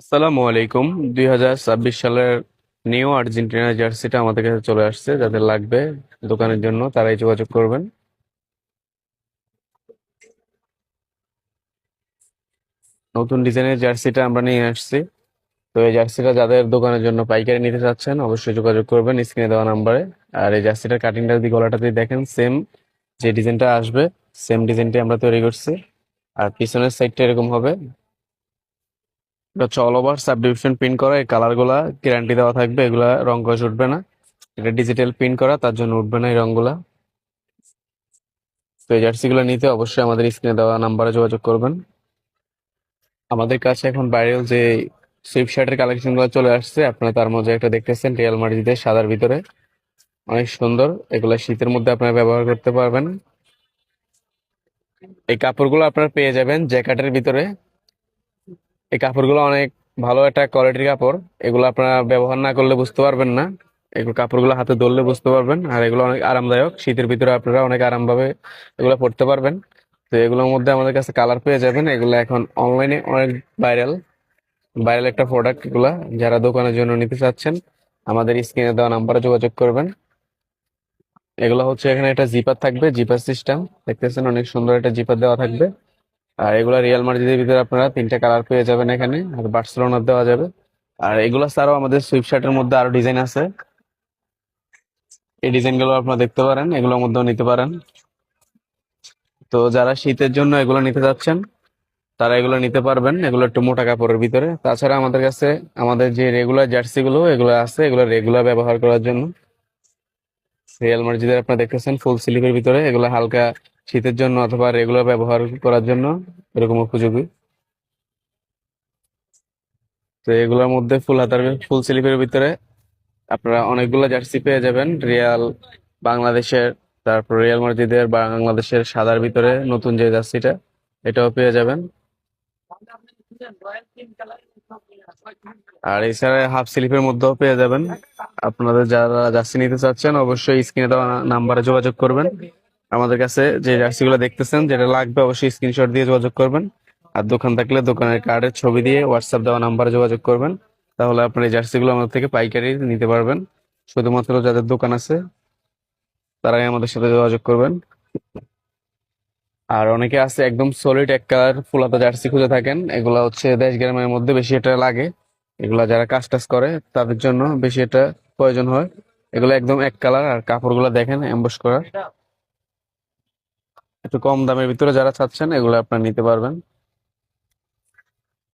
আসসালামু আলাইকুম। দুই হাজার ছাব্বিশ সালের নিউ আর্জেন্টিনা জার্সিটা আমাদের কাছে চলে আসছে, যাদের লাগবে দোকানের জন্য, তারাই যোগাযোগ করবেন। নতুন ডিজাইনের জার্সিটা আমরা নিয়ে আসছি। তো এই জার্সিটা যাদের দোকানের জন্য পাইকারি নিতে চাচ্ছেন, অবশ্যই যোগাযোগ করবেন স্ক্রিনে দেওয়া নাম্বারে। আর এই জার্সিটার কাটিংটা যদি গলাটা যদি দেখেন, সেম যে ডিজাইনটা আসবে, সেম ডিজাইনটাই আমরা তৈরি করছি। আর পিছনের সাইডটা এরকম হবে। এটা হচ্ছে অল ওভার সাবডিভিশন প্রিন্ট করা, এই কালারগুলা গ্যারান্টি দেওয়া থাকবে, এগুলা রং কষ উঠবে না। এটা ডিজিটাল প্রিন্ট করা, তার জন্য উঠবে না এই রংগুলা। তো এই জার্সি গুলো নিতে অবশ্যই আমাদের স্ক্রিনে দেওয়া নাম্বারে যোগাযোগ করবেন। আমাদের কাছে এখন ভাইরাল যে সুইপ শার্টের কালেকশনগুলো চলে আসছে, আপনারা তার মধ্যে একটা দেখতেছেন রিয়াল মার্জিদের সাদার ভিতরে। অনেক সুন্দর, এগুলা শীতের মধ্যে আপনারা ব্যবহার করতে পারবেন। এই কাপড়গুলো আপনারা পেয়ে যাবেন জ্যাকেটের ভিতরে। এই কাপড়গুলো অনেক ভালো একটা কোয়ালিটির কাপড়। এগুলো আপনারা ব্যবহার না করলে বুঝতে পারবেন না। এগুলো কাপড়গুলো হাতে ধরলে বুঝতে পারবেন। আর এগুলো অনেক আরামদায়ক। শীতের ভিতরে আপনারা অনেক আরামভাবে এগুলো পড়তে পারবেন। তো এগুলোর মধ্যে আমাদের কাছে কালার পেয়ে যাবেন। এগুলো এখন অনলাইনে অনেক ভাইরাল ভাইরাল একটা প্রোডাক্ট এগুলা। যারা দোকানের জন্য নিতে চাচ্ছেন, আমাদের স্ক্রিনে দেওয়া নাম্বারে যোগাযোগ করবেন। এগুলো হচ্ছে এখানে একটা জিপার থাকবে জিপার সিস্টেম দেখতেছেন অনেক সুন্দর একটা জিপার দেওয়া থাকবে। আর এগুলা রিয়াল মার্জিদের ভিতরে আপনারা তিনটা কালার পেয়ে যাবেন এখানে, আর বার্সেলোনার দেওয়া যাবে। আর এগুলা ছাড়াও আমাদের সুইপ শার্টের মধ্যে আরও ডিজাইন আছে। এই ডিজাইনগুলো আপনারা দেখতে পারেন, এগুলোর মধ্যেও নিতে পারেন। তো যারা শীতের জন্য এগুলো নিতে যাচ্ছেন, তারা এগুলো নিতে পারবেন, এগুলো একটু মোটা কাপড়ের ভিতরে। তাছাড়া আমাদের কাছে, আমাদের যে রেগুলার জার্সি গুলো এগুলো আছে, এগুলো রেগুলার ব্যবহার করার জন্য। রিয়াল মার্জিদের আপনারা দেখতেছেন ফুল স্লিভের ভিতরে, এগুলো হালকা শীতের জন্য অথবা রেগুলার ব্যবহার করার জন্য এরকম উপযোগী। তো এগুলোর মধ্যে ফুল হাতার ফুল স্লিভের ভিতরে আপনারা অনেকগুলো জার্সি পেয়ে যাবেন। রিয়াল বাংলাদেশের, তারপর রিয়াল মাদ্রিদের, বাংলাদেশের সাদার ভিতরে নতুন যে জার্সিটা, এটাও পেয়ে যাবেন। আর এছাড়া হাফ স্লিপের মধ্যেও পেয়ে যাবেন। আপনাদের যারা জার্সি নিতে চাচ্ছেন, অবশ্যই স্ক্রিনে দেওয়া নাম্বারে যোগাযোগ করবেন। আমাদের কাছে যে জার্সিগুলো দেখতেছেন যেটা লাগবে অবশ্যই স্ক্রিনশট দিয়ে যোগাযোগ করবেন। আর দোকান থাকলে দোকানের কার্ডের ছবি দিয়ে হোয়াটসঅ্যাপ দেওয়া নাম্বারে যোগাযোগ করবেন। তাহলে আপনার এই জার্সিগুলো আমাদের থেকে পাইকারি নিতে পারবেন। শুধুমাত্র যাদের দোকান আছে তারাই আমাদের সাথে যোগাযোগ করবেন। আর অনেকে আছে একদম সলিড এক কালার ফুলাতা জার্সি খুঁজে থাকেন। এগুলা হচ্ছে দেশ গ্রামের মধ্যে বেশি এটা লাগে। এগুলা যারা কাজ টাজ করে তাদের জন্য বেশি এটা প্রয়োজন হয়। এগুলো একদম এক কালার আর কাপড়গুলো দেখেন এমবস করা একটু কম দামের ভিতরে যারা চাচ্ছেন এগুলো আপনারা নিতে পারবেন।